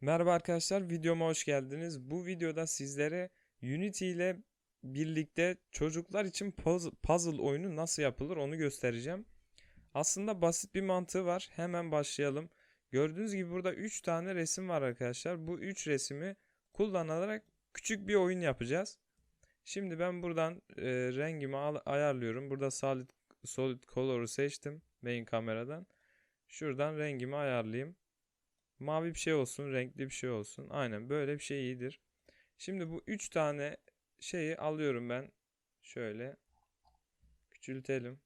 Merhaba arkadaşlar, videoma hoş geldiniz. Bu videoda sizlere Unity ile birlikte çocuklar için puzzle, oyunu nasıl yapılır onu göstereceğim. Aslında basit bir mantığı var. Hemen başlayalım. Gördüğünüz gibi burada 3 tane resim var arkadaşlar. Bu 3 resmi kullanarak küçük bir oyun yapacağız. Şimdi ben buradan e, rengimi ayarlıyorum. Burada solid, solid color'u seçtim main kameradan. Şuradan rengimi ayarlayayım. Mavi bir şey olsun, renkli bir şey olsun. Aynen böyle bir şey iyidir. Şimdi bu üç tane şeyi alıyorum ben. Şöyle küçültelim.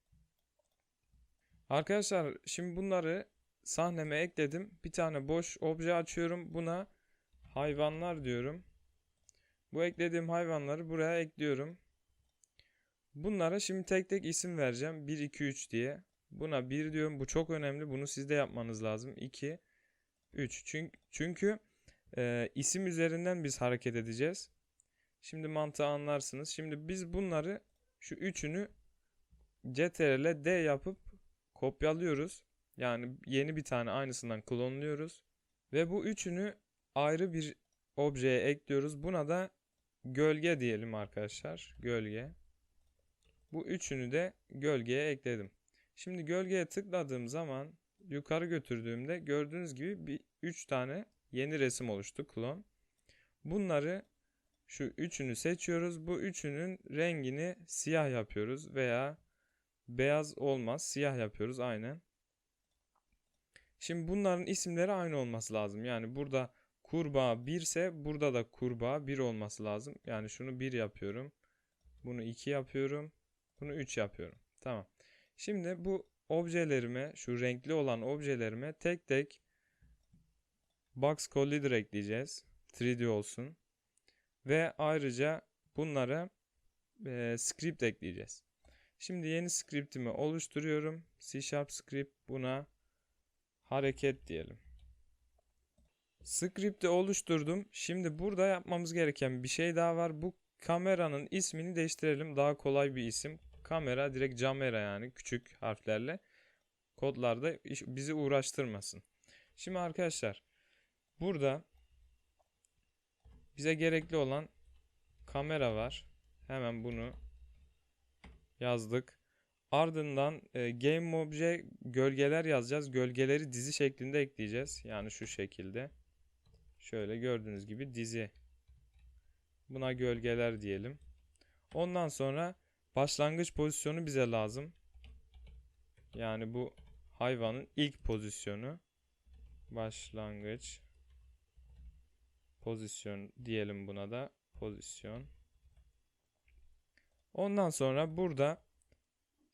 Arkadaşlar şimdi bunları sahneme ekledim. Bir tane boş obje açıyorum. Buna hayvanlar diyorum. Bu eklediğim hayvanları buraya ekliyorum. Bunlara şimdi tek tek isim vereceğim. 1, 2, 3 diye. Buna 1 diyorum. Bu çok önemli. Bunu siz de yapmanız lazım. 2, 3. Çünkü, çünkü e, isim üzerinden biz hareket edeceğiz. Şimdi mantığı anlarsınız. Şimdi biz bunları şu üçünü CTRL D yapıp kopyalıyoruz. Yani yeni bir tane aynısından klonluyoruz. Ve bu üçünü ayrı bir objeye ekliyoruz. Buna da gölge diyelim arkadaşlar. Gölge. Bu üçünü de gölgeye ekledim. Şimdi gölgeye tıkladığım zaman yukarı götürdüğümde gördüğünüz gibi bir 3 tane yeni resim oluştu klon. Bunları şu üçünü seçiyoruz. Bu üçünün rengini siyah yapıyoruz veya beyaz olmaz siyah yapıyoruz aynen. Şimdi bunların isimleri aynı olması lazım. Yani burada kurbağa 1 ise burada da kurbağa 1 olması lazım. Yani şunu 1 yapıyorum. Bunu 2 yapıyorum. Bunu 3 yapıyorum. Tamam. Şimdi bu objelerime, şu renkli olan objelerime tek tek box collider ekleyeceğiz. 3D olsun. Ve ayrıca bunlara e, script ekleyeceğiz. Şimdi yeni scriptimi oluşturuyorum. C Sharp script buna hareket diyelim. Script'i oluşturdum. Şimdi burada yapmamız gereken bir şey daha var. Bu kameranın ismini değiştirelim. Daha kolay bir isim. Kamera direkt camera yani küçük harflerle. Kodlarda bizi uğraştırmasın. Şimdi arkadaşlar burada bize gerekli olan kamera var. Hemen bunu yazdık. Ardından e, game obje gölgeler yazacağız. Gölgeleri dizi şeklinde ekleyeceğiz. Yani şu şekilde. Şöyle gördüğünüz gibi dizi. Buna gölgeler diyelim. Ondan sonra başlangıç pozisyonu bize lazım. Yani bu hayvanın ilk pozisyonu. Başlangıç pozisyon diyelim buna da pozisyon. Ondan sonra burada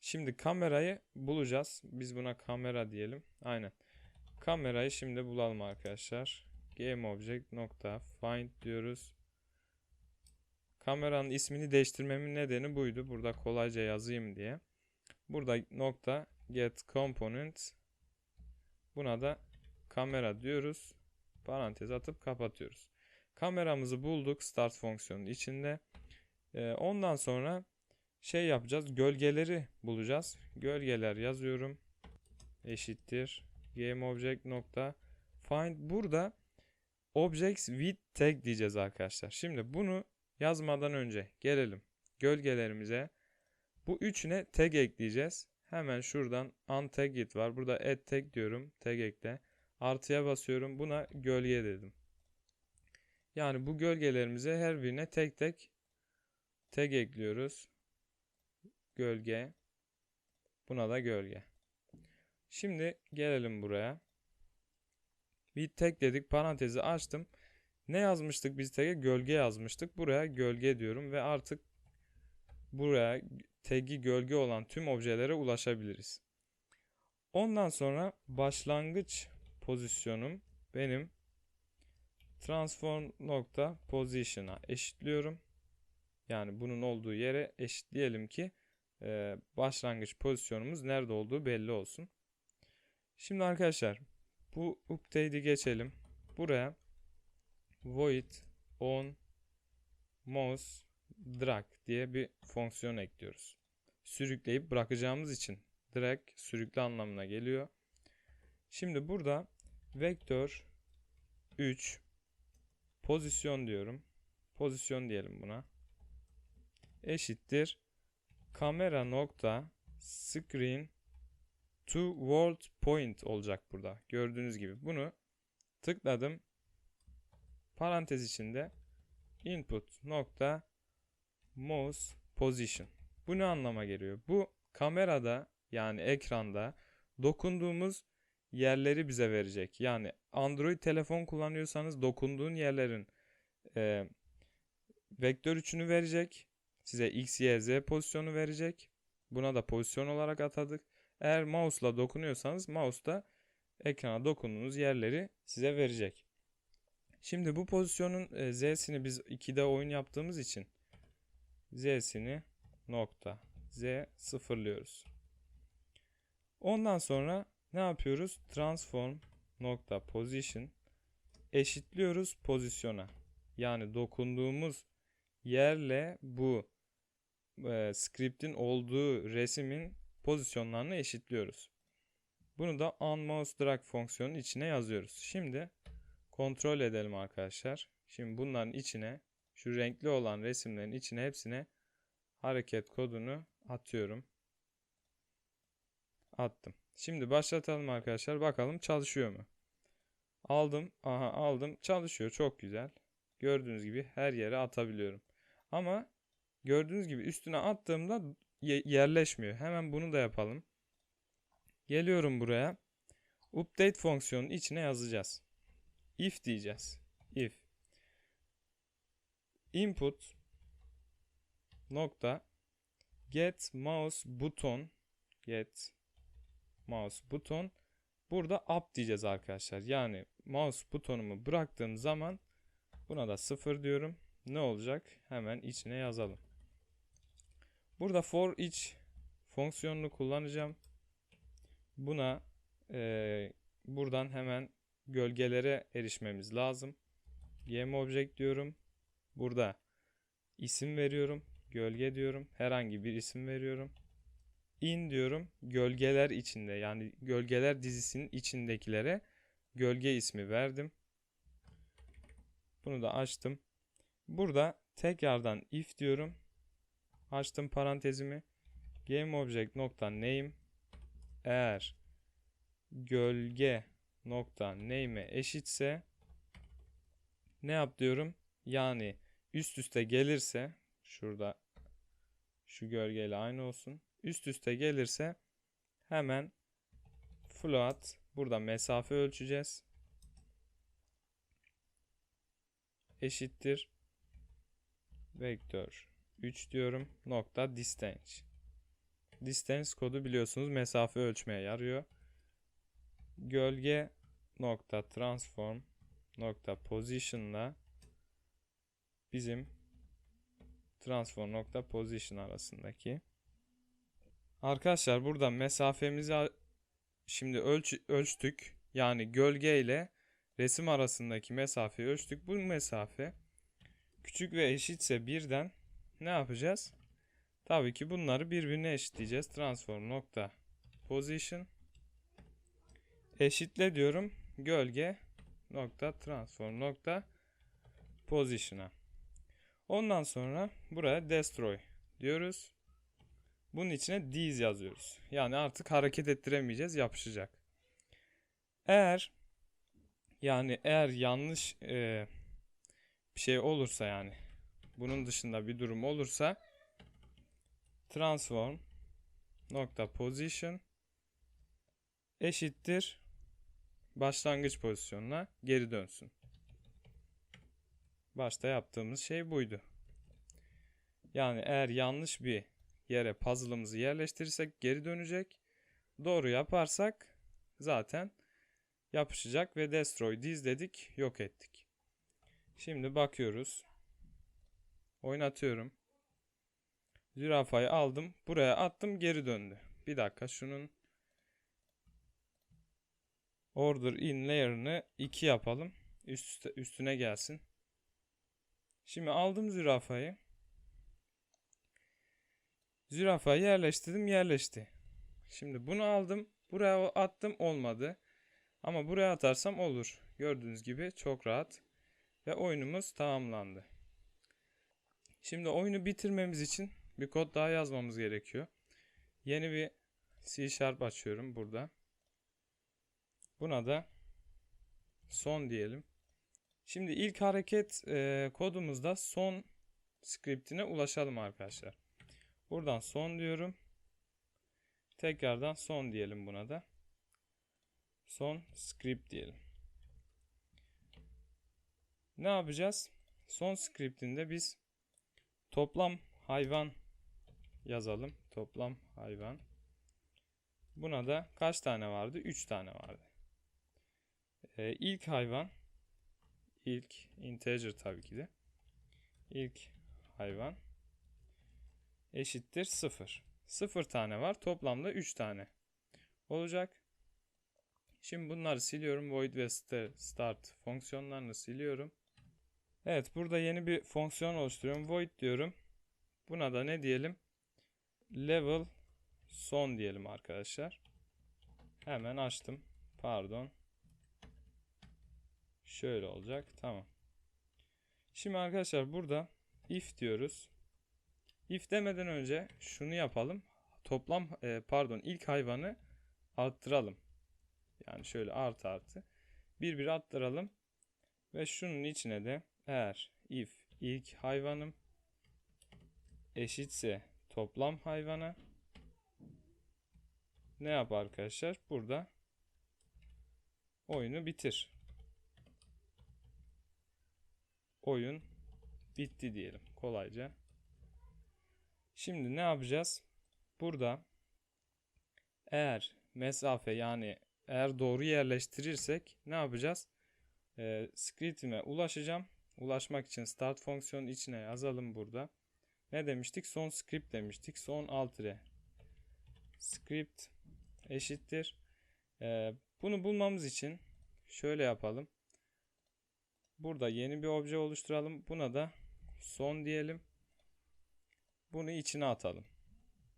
şimdi kamerayı bulacağız. Biz buna kamera diyelim. Aynen. Kamerayı şimdi bulalım arkadaşlar. GameObject nokta find diyoruz. Kameranın ismini değiştirmemin nedeni buydu. Burada kolayca yazayım diye. Burada nokta get component buna da kamera diyoruz. Parantez atıp kapatıyoruz. Kameramızı bulduk start fonksiyonun içinde. Ee, ondan sonra şey yapacağız. Gölgeleri bulacağız. Gölgeler yazıyorum. Eşittir. GameObject nokta find burada objects with tag diyeceğiz arkadaşlar. Şimdi bunu yazmadan önce gelelim gölgelerimize. Bu üçüne tag ekleyeceğiz. Hemen şuradan untag it var. Burada add tag diyorum. Tag ekle. Artıya basıyorum. Buna gölge dedim. Yani bu gölgelerimize her birine tek tek tag ekliyoruz. Gölge. Buna da gölge. Şimdi gelelim buraya. Bir tek dedik parantezi açtım. Ne yazmıştık biz tag'e? Gölge yazmıştık. Buraya gölge diyorum ve artık buraya tag'i gölge olan tüm objelere ulaşabiliriz. Ondan sonra başlangıç pozisyonum benim transform nokta position'a eşitliyorum. Yani bunun olduğu yere eşitleyelim ki e, başlangıç pozisyonumuz nerede olduğu belli olsun. Şimdi arkadaşlar bu update'i geçelim. Buraya void on mouse drag diye bir fonksiyon ekliyoruz. Sürükleyip bırakacağımız için drag sürükle anlamına geliyor. Şimdi burada vektör 3 pozisyon diyorum. Pozisyon diyelim buna. Eşittir kamera nokta screen to world point olacak burada. Gördüğünüz gibi bunu tıkladım. Parantez içinde input nokta mouse position. Bu ne anlama geliyor? Bu kamerada yani ekranda dokunduğumuz yerleri bize verecek. Yani Android telefon kullanıyorsanız dokunduğun yerlerin e, vektör üçünü verecek. Size X, Y, Z pozisyonu verecek. Buna da pozisyon olarak atadık. Eğer mouse'la dokunuyorsanız mouse da ekrana dokunduğunuz yerleri size verecek. Şimdi bu pozisyonun e, Z'sini biz 2'de oyun yaptığımız için Z'sini nokta Z sıfırlıyoruz. Ondan sonra ne yapıyoruz? Transform nokta position eşitliyoruz pozisyona. Yani dokunduğumuz yerle bu e, script'in olduğu resimin pozisyonlarını eşitliyoruz. Bunu da onMouse drag fonksiyonun içine yazıyoruz. Şimdi kontrol edelim arkadaşlar. Şimdi bunların içine şu renkli olan resimlerin içine hepsine hareket kodunu atıyorum. Attım. Şimdi başlatalım arkadaşlar. Bakalım çalışıyor mu? Aldım. Aha aldım. Çalışıyor. Çok güzel. Gördüğünüz gibi her yere atabiliyorum. Ama gördüğünüz gibi üstüne attığımda yerleşmiyor. Hemen bunu da yapalım. Geliyorum buraya. Update fonksiyonun içine yazacağız. If diyeceğiz. If input nokta get mouse button get mouse buton burada up diyeceğiz arkadaşlar. Yani mouse butonumu bıraktığım zaman buna da 0 diyorum. Ne olacak? Hemen içine yazalım. Burada for each fonksiyonunu kullanacağım. Buna e, buradan hemen gölgelere erişmemiz lazım. GameObject diyorum. Burada isim veriyorum. Gölge diyorum. Herhangi bir isim veriyorum. In diyorum. Gölgeler içinde yani gölgeler dizisinin içindekilere gölge ismi verdim. Bunu da açtım. Burada tekrardan if diyorum. Açtım parantezimi. GameObject nokta name eğer gölge nokta name'e eşitse ne yap diyorum? Yani üst üste gelirse şurada şu gölgeyle aynı olsun. Üst üste gelirse hemen float burada mesafe ölçeceğiz. Eşittir vektör 3 diyorum nokta distance. Distance kodu biliyorsunuz mesafe ölçmeye yarıyor. Gölge nokta transform nokta position'la bizim transform nokta position arasındaki arkadaşlar burada mesafemizi şimdi ölç ölçtük. Yani gölge ile resim arasındaki mesafeyi ölçtük. Bu mesafe küçük ve eşitse birden ne yapacağız? Tabii ki bunları birbirine eşitleyeceğiz. Transform nokta position eşitle diyorum gölge nokta transform nokta position'a. Ondan sonra buraya destroy diyoruz. Bunun içine these yazıyoruz. Yani artık hareket ettiremeyeceğiz, yapışacak. Eğer yani eğer yanlış e, bir şey olursa yani bunun dışında bir durum olursa transform nokta position eşittir başlangıç pozisyonuna geri dönsün. Başta yaptığımız şey buydu. Yani eğer yanlış bir yere puzzle'ımızı yerleştirirsek geri dönecek. Doğru yaparsak zaten yapışacak ve destroy diz dedik yok ettik. Şimdi bakıyoruz. Oynatıyorum. Zürafayı aldım. Buraya attım geri döndü. Bir dakika şunun order in layer'ını 2 yapalım. Üst, üstüne gelsin. Şimdi aldım zürafayı. Zürafayı yerleştirdim yerleşti. Şimdi bunu aldım. Buraya attım olmadı. Ama buraya atarsam olur. Gördüğünüz gibi çok rahat. Ve oyunumuz tamamlandı. Şimdi oyunu bitirmemiz için bir kod daha yazmamız gerekiyor. Yeni bir C Sharp açıyorum burada. Buna da son diyelim. Şimdi ilk hareket e, kodumuzda son scriptine ulaşalım arkadaşlar. Buradan son diyorum. Tekrardan son diyelim buna da. Son script diyelim. Ne yapacağız? Son scriptinde biz toplam hayvan yazalım. Toplam hayvan. Buna da kaç tane vardı? 3 tane vardı. Ee, ilk hayvan ilk integer tabii ki de. İlk hayvan eşittir 0. 0 tane var. Toplamda 3 tane olacak. Şimdi bunları siliyorum. Void ve start fonksiyonlarını siliyorum. Evet burada yeni bir fonksiyon oluşturuyorum. Void diyorum. Buna da ne diyelim? Level son diyelim arkadaşlar. Hemen açtım. Pardon. Şöyle olacak. Tamam. Şimdi arkadaşlar burada if diyoruz. If demeden önce şunu yapalım. Toplam e, pardon ilk hayvanı arttıralım. Yani şöyle artı artı. Bir bir arttıralım. Ve şunun içine de eğer if ilk hayvanım eşitse toplam hayvana ne yap arkadaşlar? Burada oyunu bitir. Oyun bitti diyelim kolayca. Şimdi ne yapacağız? Burada eğer mesafe yani eğer doğru yerleştirirsek ne yapacağız? Ee, script'ime ulaşacağım. Ulaşmak için start fonksiyonun içine yazalım burada. Ne demiştik? Son script demiştik. Son alt re. Script eşittir. Ee, bunu bulmamız için şöyle yapalım. Burada yeni bir obje oluşturalım. Buna da son diyelim. Bunu içine atalım.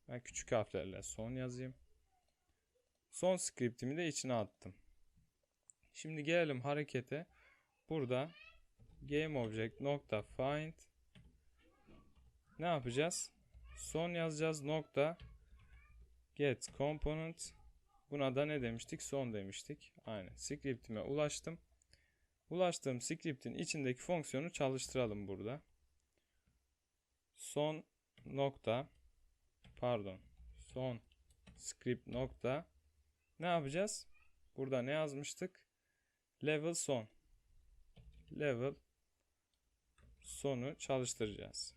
Ben küçük harflerle son yazayım. Son scriptimi de içine attım. Şimdi gelelim harekete. Burada GameObject nokta find ne yapacağız? Son yazacağız nokta get component buna da ne demiştik? Son demiştik. Aynen. Scriptime ulaştım. Ulaştığım script'in içindeki fonksiyonu çalıştıralım burada. Son nokta pardon son script nokta ne yapacağız? Burada ne yazmıştık? Level son. Level sonu çalıştıracağız.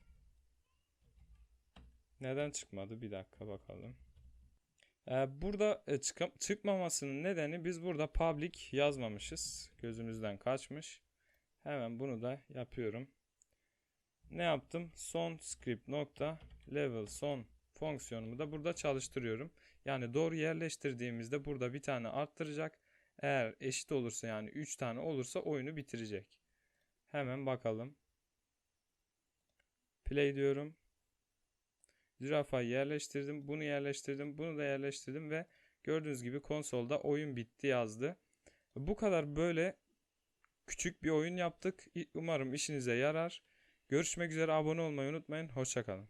Neden çıkmadı? Bir dakika bakalım. Ee, burada e, çık çıkmamasının nedeni biz burada public yazmamışız. Gözümüzden kaçmış. Hemen bunu da yapıyorum. Ne yaptım? Son script nokta level son fonksiyonumu da burada çalıştırıyorum. Yani doğru yerleştirdiğimizde burada bir tane arttıracak. Eğer eşit olursa yani 3 tane olursa oyunu bitirecek. Hemen bakalım. Play diyorum. Zürafayı yerleştirdim. Bunu yerleştirdim. Bunu da yerleştirdim ve gördüğünüz gibi konsolda oyun bitti yazdı. Bu kadar böyle küçük bir oyun yaptık. Umarım işinize yarar. Görüşmek üzere abone olmayı unutmayın. Hoşçakalın.